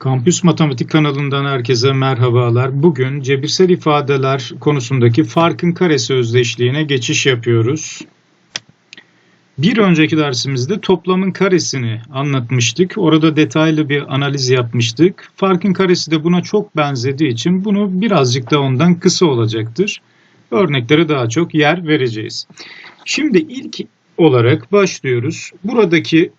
Kampüs Matematik kanalından herkese merhabalar. Bugün cebirsel ifadeler konusundaki farkın karesi özdeşliğine geçiş yapıyoruz. Bir önceki dersimizde toplamın karesini anlatmıştık. Orada detaylı bir analiz yapmıştık. Farkın karesi de buna çok benzediği için bunu birazcık da ondan kısa olacaktır. Örneklere daha çok yer vereceğiz. Şimdi ilk olarak başlıyoruz. Buradaki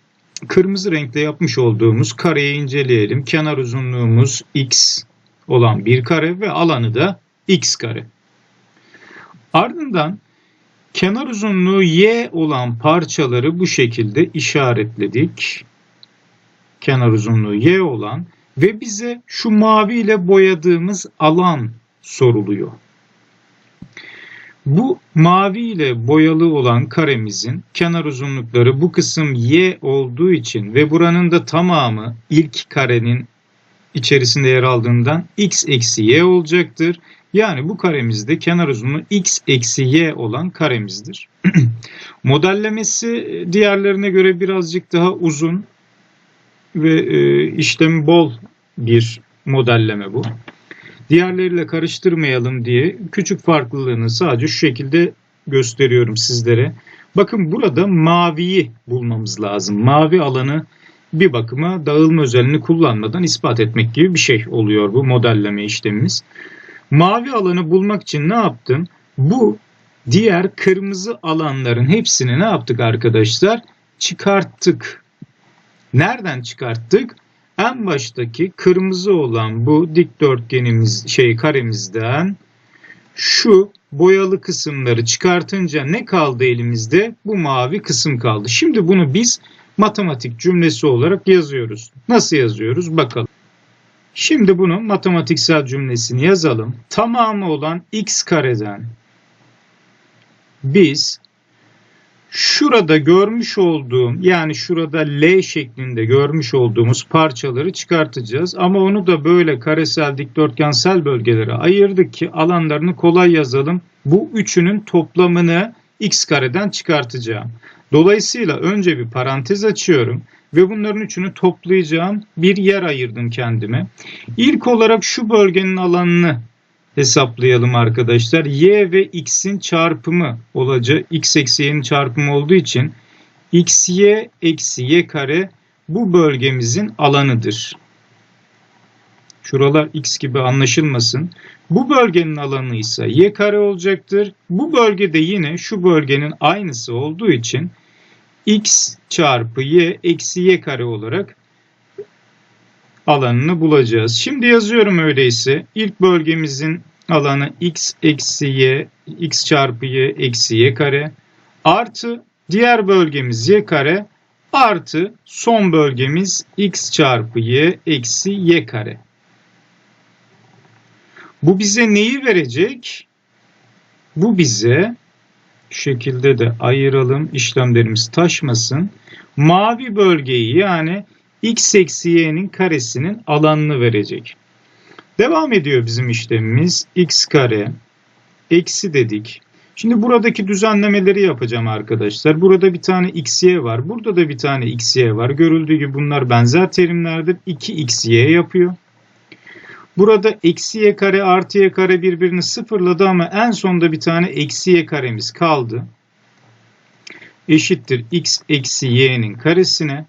kırmızı renkle yapmış olduğumuz kareyi inceleyelim. Kenar uzunluğumuz x olan bir kare ve alanı da x kare. Ardından kenar uzunluğu y olan parçaları bu şekilde işaretledik. Kenar uzunluğu y olan ve bize şu mavi ile boyadığımız alan soruluyor. Bu mavi ile boyalı olan karemizin kenar uzunlukları bu kısım y olduğu için ve buranın da tamamı ilk karenin içerisinde yer aldığından x eksi y olacaktır. Yani bu karemizde kenar uzunluğu x eksi y olan karemizdir. Modellemesi diğerlerine göre birazcık daha uzun ve e, işlemi bol bir modelleme bu. Diğerleriyle karıştırmayalım diye küçük farklılığını sadece şu şekilde gösteriyorum sizlere. Bakın burada maviyi bulmamız lazım. Mavi alanı bir bakıma dağılma özelliğini kullanmadan ispat etmek gibi bir şey oluyor bu modelleme işlemimiz. Mavi alanı bulmak için ne yaptım? Bu diğer kırmızı alanların hepsini ne yaptık arkadaşlar? Çıkarttık. Nereden çıkarttık? En baştaki kırmızı olan bu dikdörtgenimiz şey karemizden şu boyalı kısımları çıkartınca ne kaldı elimizde? Bu mavi kısım kaldı. Şimdi bunu biz matematik cümlesi olarak yazıyoruz. Nasıl yazıyoruz? Bakalım. Şimdi bunu matematiksel cümlesini yazalım. Tamamı olan x kareden biz şurada görmüş olduğum yani şurada L şeklinde görmüş olduğumuz parçaları çıkartacağız. Ama onu da böyle karesel dikdörtgensel bölgelere ayırdık ki alanlarını kolay yazalım. Bu üçünün toplamını x kareden çıkartacağım. Dolayısıyla önce bir parantez açıyorum ve bunların üçünü toplayacağım bir yer ayırdım kendime. İlk olarak şu bölgenin alanını hesaplayalım arkadaşlar. Y ve x'in çarpımı olacak. x eksi y'nin çarpımı olduğu için xy eksi y kare bu bölgemizin alanıdır. Şuralar x gibi anlaşılmasın. Bu bölgenin alanı ise y kare olacaktır. Bu bölgede yine şu bölgenin aynısı olduğu için x çarpı y eksi y kare olarak alanını bulacağız. Şimdi yazıyorum öyleyse. İlk bölgemizin alanı x eksi y, x çarpı y eksi y kare artı diğer bölgemiz y kare artı son bölgemiz x çarpı y eksi y kare. Bu bize neyi verecek? Bu bize şu şekilde de ayıralım işlemlerimiz taşmasın. Mavi bölgeyi yani x eksi y'nin karesinin alanını verecek. Devam ediyor bizim işlemimiz. x kare eksi dedik. Şimdi buradaki düzenlemeleri yapacağım arkadaşlar. Burada bir tane xy var. Burada da bir tane xy var. Görüldüğü gibi bunlar benzer terimlerdir. 2xy yapıyor. Burada eksi y kare artı y kare birbirini sıfırladı ama en sonda bir tane eksi y karemiz kaldı. Eşittir x eksi y'nin karesine.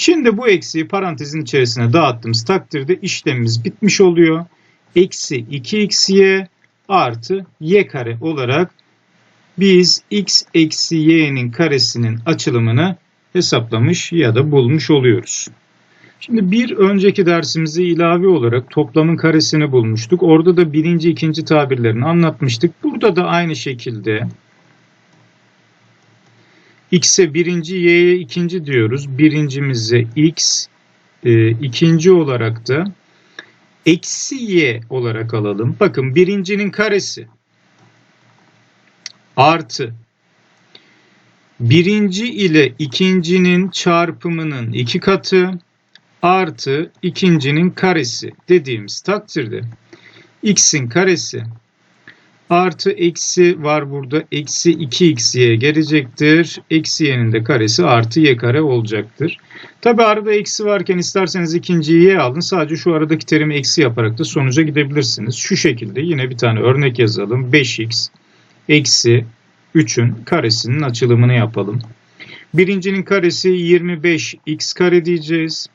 Şimdi bu eksiği parantezin içerisine dağıttığımız takdirde işlemimiz bitmiş oluyor. Eksi 2xy artı y kare olarak biz x eksi y'nin karesinin açılımını hesaplamış ya da bulmuş oluyoruz. Şimdi bir önceki dersimizi ilave olarak toplamın karesini bulmuştuk. Orada da birinci, ikinci tabirlerini anlatmıştık. Burada da aynı şekilde x'e birinci, y'ye ikinci diyoruz. Birincimize x, e, ikinci olarak da eksi y olarak alalım. Bakın birincinin karesi artı birinci ile ikincinin çarpımının iki katı artı ikincinin karesi dediğimiz takdirde x'in karesi Artı eksi var burada. Eksi 2xy gelecektir. Eksi y'nin de karesi artı y kare olacaktır. Tabi arada eksi varken isterseniz ikinciyi y alın. Sadece şu aradaki terimi eksi yaparak da sonuca gidebilirsiniz. Şu şekilde yine bir tane örnek yazalım. 5x eksi 3'ün karesinin açılımını yapalım. Birincinin karesi 25x kare diyeceğiz.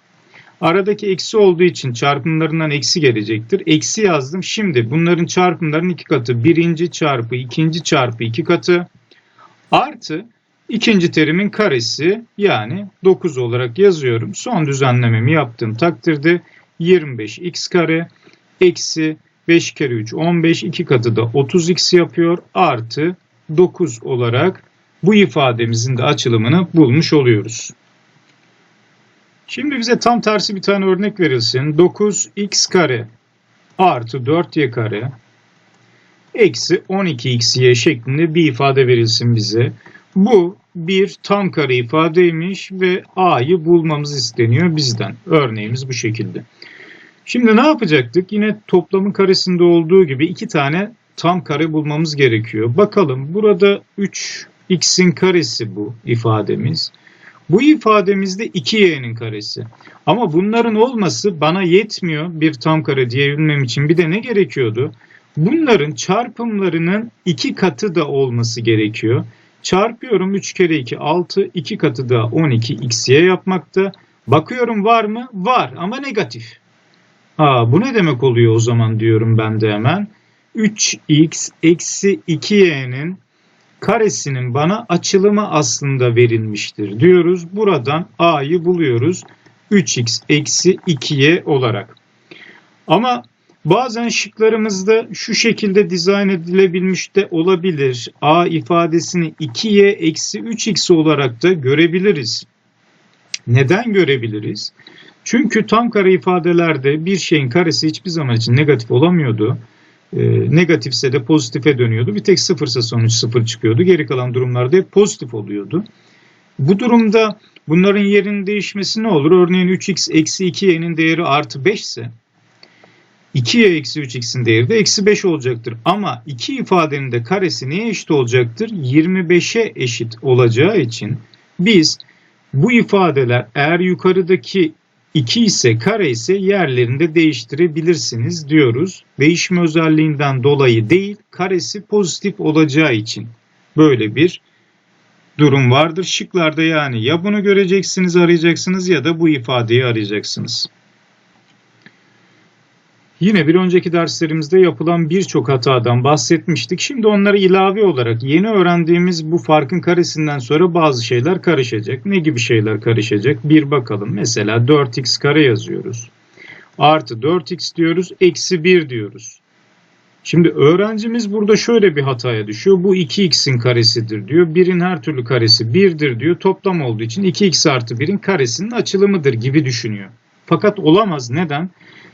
Aradaki eksi olduğu için çarpımlarından eksi gelecektir. Eksi yazdım. Şimdi bunların çarpımlarının iki katı. Birinci çarpı ikinci çarpı iki katı. Artı ikinci terimin karesi yani 9 olarak yazıyorum. Son düzenlememi yaptığım takdirde 25x kare eksi 5 kere 3 15 iki katı da 30x yapıyor. Artı 9 olarak bu ifademizin de açılımını bulmuş oluyoruz. Şimdi bize tam tersi bir tane örnek verilsin. 9x kare artı 4y kare eksi 12xy şeklinde bir ifade verilsin bize. Bu bir tam kare ifadeymiş ve a'yı bulmamız isteniyor bizden. Örneğimiz bu şekilde. Şimdi ne yapacaktık? Yine toplamın karesinde olduğu gibi iki tane tam kare bulmamız gerekiyor. Bakalım burada 3x'in karesi bu ifademiz. Bu ifademizde 2y'nin karesi. Ama bunların olması bana yetmiyor bir tam kare diyebilmem için. Bir de ne gerekiyordu? Bunların çarpımlarının iki katı da olması gerekiyor. Çarpıyorum 3 kere 2 6, 2 katı da 12 xy yapmakta. Bakıyorum var mı? Var ama negatif. Aa, bu ne demek oluyor o zaman diyorum ben de hemen. 3x eksi 2y'nin karesinin bana açılımı aslında verilmiştir diyoruz. Buradan a'yı buluyoruz. 3x eksi 2y olarak. Ama bazen şıklarımızda şu şekilde dizayn edilebilmiş de olabilir. a ifadesini 2y eksi 3x olarak da görebiliriz. Neden görebiliriz? Çünkü tam kare ifadelerde bir şeyin karesi hiçbir zaman için negatif olamıyordu. E, negatifse de pozitife dönüyordu. Bir tek sıfırsa sonuç sıfır çıkıyordu. Geri kalan durumlarda hep pozitif oluyordu. Bu durumda bunların yerinin değişmesi ne olur? Örneğin 3x eksi 2y'nin değeri artı 5 ise 2y eksi 3x'in değeri de eksi 5 olacaktır. Ama iki ifadenin de karesi neye eşit olacaktır? 25'e eşit olacağı için biz bu ifadeler eğer yukarıdaki 2 ise kare ise yerlerinde değiştirebilirsiniz diyoruz. Değişme özelliğinden dolayı değil karesi pozitif olacağı için böyle bir durum vardır. Şıklarda yani ya bunu göreceksiniz arayacaksınız ya da bu ifadeyi arayacaksınız. Yine bir önceki derslerimizde yapılan birçok hatadan bahsetmiştik. Şimdi onları ilave olarak yeni öğrendiğimiz bu farkın karesinden sonra bazı şeyler karışacak. Ne gibi şeyler karışacak? Bir bakalım. Mesela 4x kare yazıyoruz. Artı 4x diyoruz, eksi 1 diyoruz. Şimdi öğrencimiz burada şöyle bir hataya düşüyor. Bu 2x'in karesidir diyor. 1'in her türlü karesi 1'dir diyor. Toplam olduğu için 2x artı 1'in karesinin açılımıdır gibi düşünüyor. Fakat olamaz. Neden?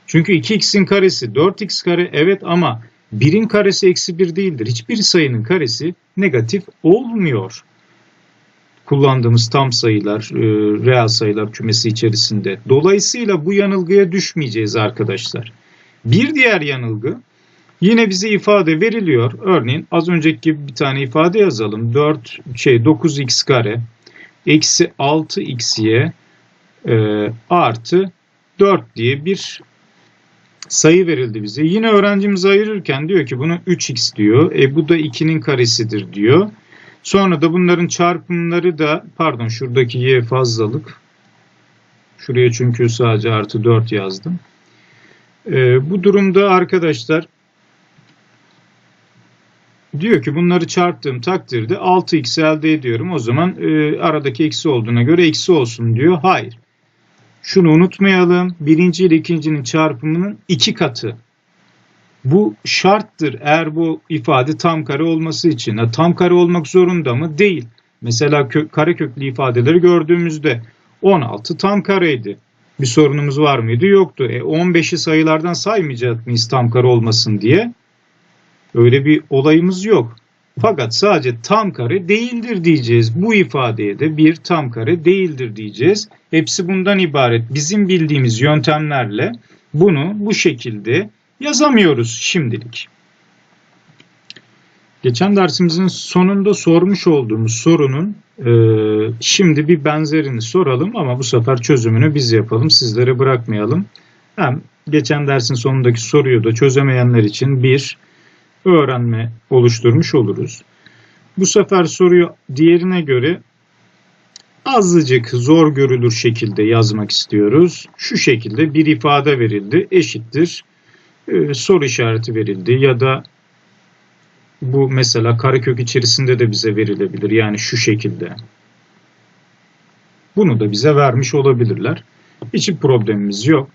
Çünkü 2x'in karesi 4x kare evet ama 1'in karesi eksi 1 değildir. Hiçbir sayının karesi negatif olmuyor. Kullandığımız tam sayılar, e, reel sayılar kümesi içerisinde. Dolayısıyla bu yanılgıya düşmeyeceğiz arkadaşlar. Bir diğer yanılgı yine bize ifade veriliyor. Örneğin az önceki gibi bir tane ifade yazalım. 4 şey 9x kare eksi 6xy e, artı 4 diye bir sayı verildi bize. Yine öğrencimiz ayırırken diyor ki bunu 3x diyor. E bu da 2'nin karesidir diyor. Sonra da bunların çarpımları da pardon şuradaki y fazlalık. Şuraya çünkü sadece artı 4 yazdım. E, bu durumda arkadaşlar diyor ki bunları çarptığım takdirde 6x elde ediyorum. O zaman e, aradaki eksi olduğuna göre eksi olsun diyor. Hayır. Şunu unutmayalım. Birinci ile ikincinin çarpımının iki katı. Bu şarttır eğer bu ifade tam kare olması için. Ha, tam kare olmak zorunda mı? Değil. Mesela kö kare köklü ifadeleri gördüğümüzde 16 tam kareydi. Bir sorunumuz var mıydı? Yoktu. E 15'i sayılardan saymayacak mıyız tam kare olmasın diye? Öyle bir olayımız yok. Fakat sadece tam kare değildir diyeceğiz. Bu ifadeye de bir tam kare değildir diyeceğiz. Hepsi bundan ibaret. Bizim bildiğimiz yöntemlerle bunu bu şekilde yazamıyoruz şimdilik. Geçen dersimizin sonunda sormuş olduğumuz sorunun e, şimdi bir benzerini soralım ama bu sefer çözümünü biz yapalım. Sizlere bırakmayalım. Hem geçen dersin sonundaki soruyu da çözemeyenler için bir öğrenme oluşturmuş oluruz. Bu sefer soruyu diğerine göre azıcık zor görülür şekilde yazmak istiyoruz. Şu şekilde bir ifade verildi eşittir e, soru işareti verildi ya da bu mesela karekök içerisinde de bize verilebilir. Yani şu şekilde. Bunu da bize vermiş olabilirler. Hiçbir problemimiz yok.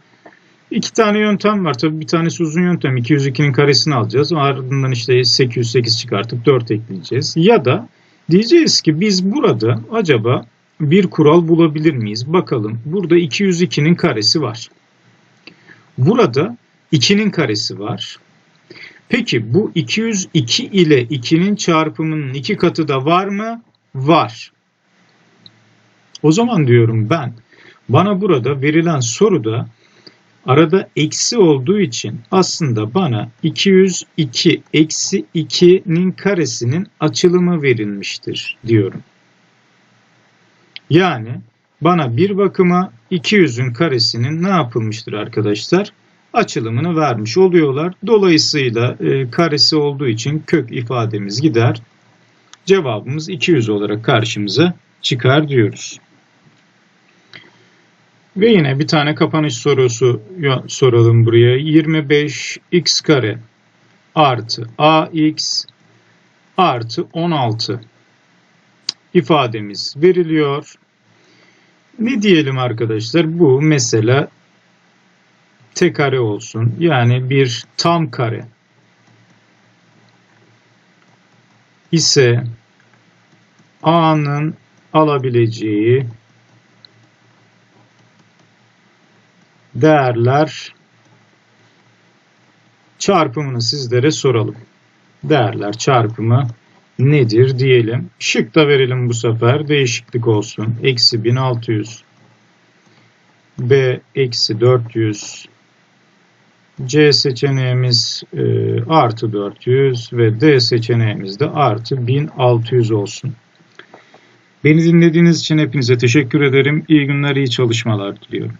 İki tane yöntem var. Tabii bir tanesi uzun yöntem. 202'nin karesini alacağız. Ardından işte 808 çıkartıp 4 ekleyeceğiz. Ya da diyeceğiz ki biz burada acaba bir kural bulabilir miyiz? Bakalım. Burada 202'nin karesi var. Burada 2'nin karesi var. Peki bu 202 ile 2'nin çarpımının iki katı da var mı? Var. O zaman diyorum ben bana burada verilen soruda arada eksi olduğu için aslında bana 202 eksi 2'nin karesinin açılımı verilmiştir diyorum. Yani bana bir bakıma 200'ün karesinin ne yapılmıştır arkadaşlar? açılımını vermiş oluyorlar. Dolayısıyla e, karesi olduğu için kök ifademiz gider. Cevabımız 200 olarak karşımıza çıkar diyoruz. Ve yine bir tane kapanış sorusu soralım buraya. 25x kare artı ax artı 16 ifademiz veriliyor. Ne diyelim arkadaşlar? Bu mesela t kare olsun. Yani bir tam kare ise A'nın alabileceği değerler çarpımını sizlere soralım. Değerler çarpımı nedir diyelim. Şık da verelim bu sefer. Değişiklik olsun. Eksi 1600 B eksi 400 C seçeneğimiz e, artı 400 ve D seçeneğimiz de artı 1600 olsun. Beni dinlediğiniz için hepinize teşekkür ederim. İyi günler, iyi çalışmalar diliyorum.